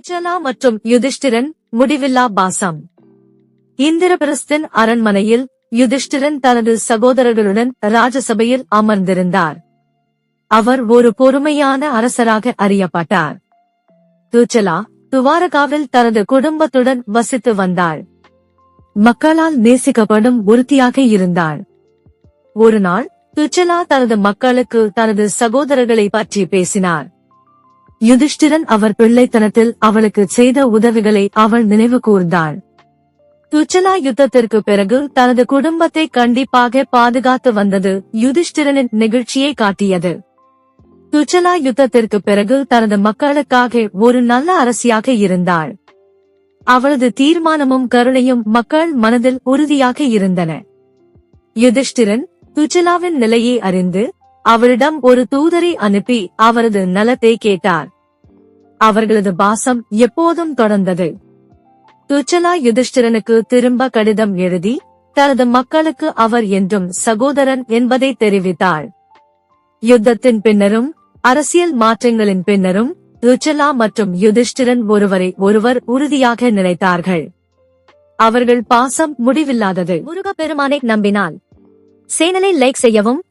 குச்சலா மற்றும் யுதிஷ்டிரன் முடிவில்லா பாசம். இந்திரபிரஸ்தின் அரண்மனையில் யுதிஷ்டிரன் தனது சகோதரர்களுடன் ராஜசபையில் அமர்ந்திருந்தார். அவர் ஒரு பொறுமையான அரசராக அறியப்பட்டார். துச்சலா துவாரகாவில் தனது குடும்பத்துடன் வசித்து வந்தாள் மக்களால் நேசிக்கப்படும் ஒருத்தியாக இருந்தாள் ஒரு நாள் துச்சலா தனது மக்களுக்கு தனது சகோதரர்களை பற்றி பேசினார். யுதிஷ்டிரன் அவர் பிள்ளைத்தனத்தில் அவளுக்கு செய்த உதவிகளை அவள் நினைவு கூர்ந்தாள். துச்சலா யுத்தத்திற்கு பிறகு தனது குடும்பத்தை கண்டிப்பாக பாதுகாத்து வந்தது யுதிஷ்டிரனின் நிகழ்ச்சியை காட்டியது. துச்சலா யுத்தத்திற்கு பிறகு தனது மக்களுக்காக ஒரு நல்ல அரசியாக இருந்தாள். அவளது தீர்மானமும் கருணையும் மக்கள் மனதில் உறுதியாக இருந்தன. யுதிஷ்டிரன் துச்சலாவின் நிலையை அறிந்து அவரிடம் ஒரு தூதரை அனுப்பி அவரது நலத்தை கேட்டார். அவர்களது பாசம் எப்போதும் தொடர்ந்தது. துச்சலா யுதிஷ்டிரனுக்கு திரும்ப கடிதம் எழுதி தனது மக்களுக்கு அவர் என்றும் சகோதரன் என்பதை தெரிவித்தார் யுத்தத்தின் பின்னரும் அரசியல் மாற்றங்களின் பின்னரும் துச்சலா மற்றும் யுதிஷ்டிரன் ஒருவரை ஒருவர் உறுதியாக நினைத்தார்கள். அவர்கள் பாசம் முடிவில்லாதது. முருகப்பெருமானை நம்பினால். சேனலை லைக் செய்யவும்